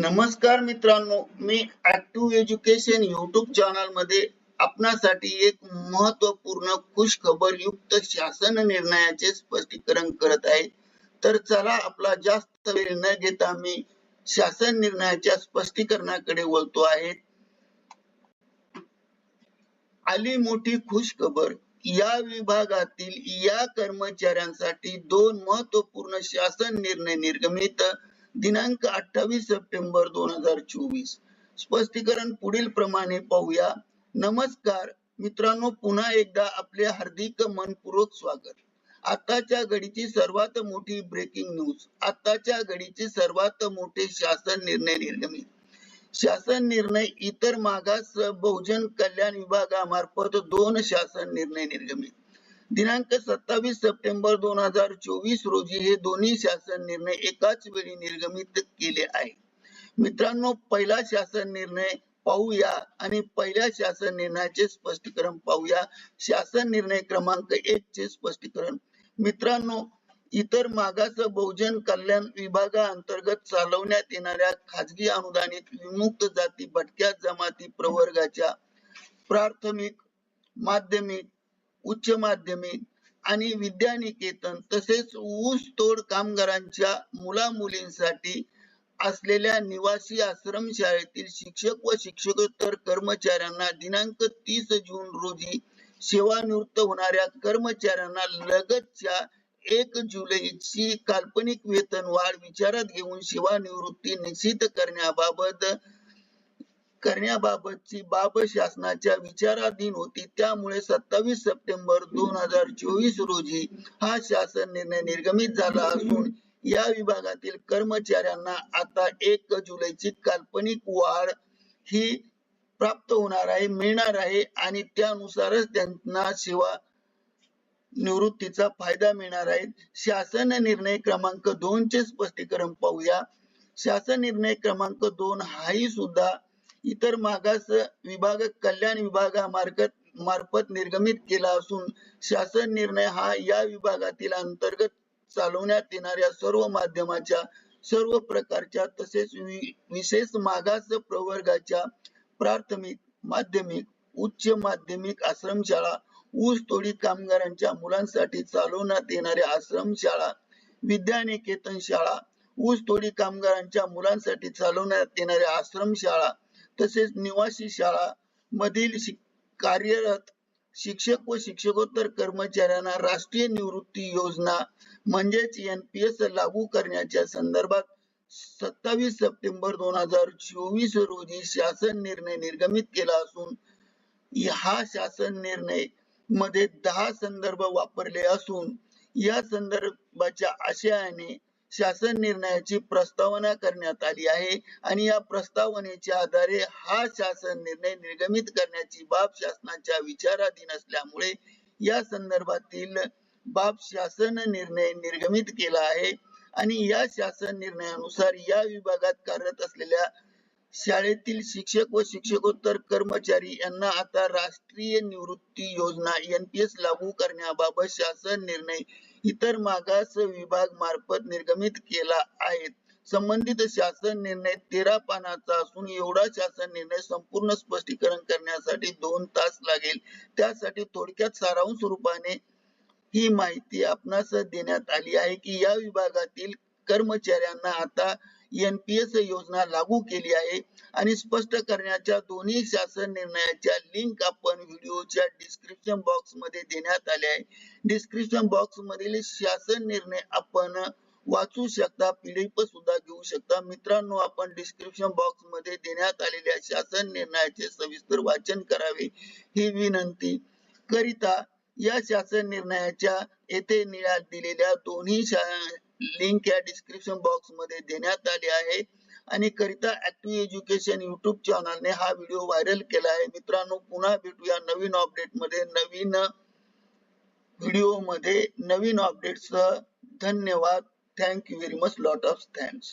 नमस्कार मित्रांनो मी ऍक्टिव्ह एज्युकेशन युट्यूब चॅनलमध्ये आपणासाठी एक महत्त्वपूर्ण खुश खबर युक्त शासन निर्णयाचे स्पष्टीकरण करत आहे. तर चला आपला जास्त वेळ न घेता मी शासन निर्णयाच्या स्पष्टीकरणाकडे वळतो आहे. आली मोठी खुश खबर या विभागातील या कर्मचाऱ्यांसाठी दोन महत्त्वपूर्ण शासन निर्णय निर्गमित दिनांक अठ्ठावीस सप्टेंबर दोन हजार चोवीस. स्पष्टीकरण पुढील प्रमाणे पाहूया. नमस्कार. मित्रांनो पुन्हा एकदा आपले हार्दिक मनपूर्वक स्वागत. आताच्या घडीची सर्वात मोठी ब्रेकिंग न्यूज आताच्या घडीचे सर्वात मोठे शासन निर्णय निर्गमित. शासन निर्णय इतर मागास बहुजन कल्याण विभागामार्फत दोन शासन निर्णय निर्गमित. दिनांक सत्तावीस सप्टेंबर दोन हजार चोवीस रोजी हे दोन्ही शासन निर्णय एकाच वेळी निर्गमित केले आहे. मित्रांनो पहिला शासन निर्णय पाहूया आणि पहिल्या शासन निर्णयाचे स्पष्टीकरण पाहूया. शासन निर्णय क्रमांक एक चे स्पष्टीकरण. मित्रांनो इतर मागास बहुजन कल्याण विभागाअंतर्गत चालवण्यात येणाऱ्या खाजगी अनुदानित विमुक्त जाती भटक्या जमाती प्रवर्गाच्या प्राथमिक माध्यमिक उच्च माध्यमिक आणि विद्यानिकेतन तसेच ऊस तोड कामगारांच्या मुला मुलींसाठी असलेल्या निवासी आश्रम शाळेतील शिक्षक व शिक्षकोत्तर कर्मचाऱ्यांना दिनांक तीस जून रोजी सेवानिवृत्त होणाऱ्या कर्मचाऱ्यांना लगतच्या एक जुलैची काल्पनिक वेतन वाढ विचारात घेऊन सेवानिवृत्ती निश्चित करण्याबाबत करण्याबाबतची बाब शासनाच्या विचाराधीन होती. त्यामुळे सत्तावीस सप्टेंबर दोन हजार चोवीस रोजी हा शासन निर्णय निर्गमित झाला असून या विभागातील कर्मचाऱ्यांना आता एक जुलैची काल्पनिक वाढ ही प्राप्त होणार आहे मिळणार आहे आणि त्यानुसारच त्यांना सेवा निवृत्तीचा फायदा मिळणार आहे. शासन निर्णय क्रमांक दोन चे स्पष्टीकरण पाहूया. शासन निर्णय क्रमांक दोन हाही सुद्धा इतर मागास विभाग कल्याण विभागामार्फत मार्फत निर्गमित केला असून शासन निर्णय हा या विभागातील अंतर्गत चालवण्यात येणाऱ्या सर्व माध्यमाच्या सर्व प्रकारच्या तसेच विशेष मागास प्रवर्गाच्या प्राथमिक माध्यमिक उच्च माध्यमिक आश्रमशाळा ऊस तोडी कामगारांच्या मुलांसाठी चालवण्यात येणाऱ्या आश्रमशाळा विद्यानिकेतन शाळा ऊस तोडी कामगारांच्या मुलांसाठी चालवण्यात येणाऱ्या आश्रमशाळा तसेच निवासी शाळा मधील कार्यरत शिक्षक व शिक्षकोत्तर कर्मचाऱ्यांना राष्ट्रीय निवृत्ती योजना म्हणजेच एनपीएस लागू करण्याच्या संदर्भात सत्तावीस सप्टेंबर दोन हजार चोवीस रोजी शासन निर्णय निर्गमित केला असून हा शासन निर्णयमध्ये दहा संदर्भ वापरले असून या संदर्भाच्या आशयाने शासन निर्णयाची प्रस्तावना करण्यात आली आहे. आणि या प्रस्तावनेच्या आधारे हा शासन निर्णय निर्गमित करण्याची बाब शासनाच्या विचाराधीन असल्यामुळे या संदर्भातील बाब शासन निर्णय निर्गमित केला आहे. आणि या शासन निर्णयानुसार या विभागात कार्यरत असलेल्या शाळेतील शिक्षक व शिक्षकोत्तर कर्मचारी यांना आता राष्ट्रीय निवृत्ती योजना एनपीएस लागू करण्याबाबत शासन निर्णय इतर मागास विभाग मार्फत निर्गमित केला आहे. संबंधित शासन निर्णय तेरा पानाचा असून एवढा शासन निर्णय संपूर्ण स्पष्टीकरण करण्यासाठी दोन तास लागेल. त्यासाठी थोडक्यात सारांश स्वरूपाने ही माहिती आपणास देण्यात आली आहे की या विभागातील कर्मचाऱ्यांना आता एनपीएस योजना लागू केली आहे आणि स्पष्ट करण्याच्या दोन्ही शासन निर्णयाच्या लिंक आपण व्हिडिओच्या डिस्क्रिप्शन बॉक्समध्ये देण्यात आले आहे. डिस्क्रिप्शन बॉक्स मधील शासन निर्णय आपण वाचू शकता पीडीएफ सुद्धा घेऊ शकता. मित्रांनो आपण डिस्क्रिप्शन बॉक्समध्ये देण्यात आलेल्या शासन निर्णयाचे सविस्तर वाचन करावे ही विनंती करिता या शासन निर्णयाच्या येथे निळ्या दिलेल्या दोन्ही लिंक या डिस्क्रिप्शन बॉक्समध्ये देण्यात आली आहे. आणि करिता ऍक्टिव्ह एज्युकेशन युट्यूब चॅनलने हा व्हिडिओ व्हायरल केला आहे. मित्रांनो पुन्हा भेटूया नवीन अपडेटमध्ये नवीन व्हिडिओमध्ये. नवीन अपडेट सह धन्यवाद. Thank you very much lot of thanks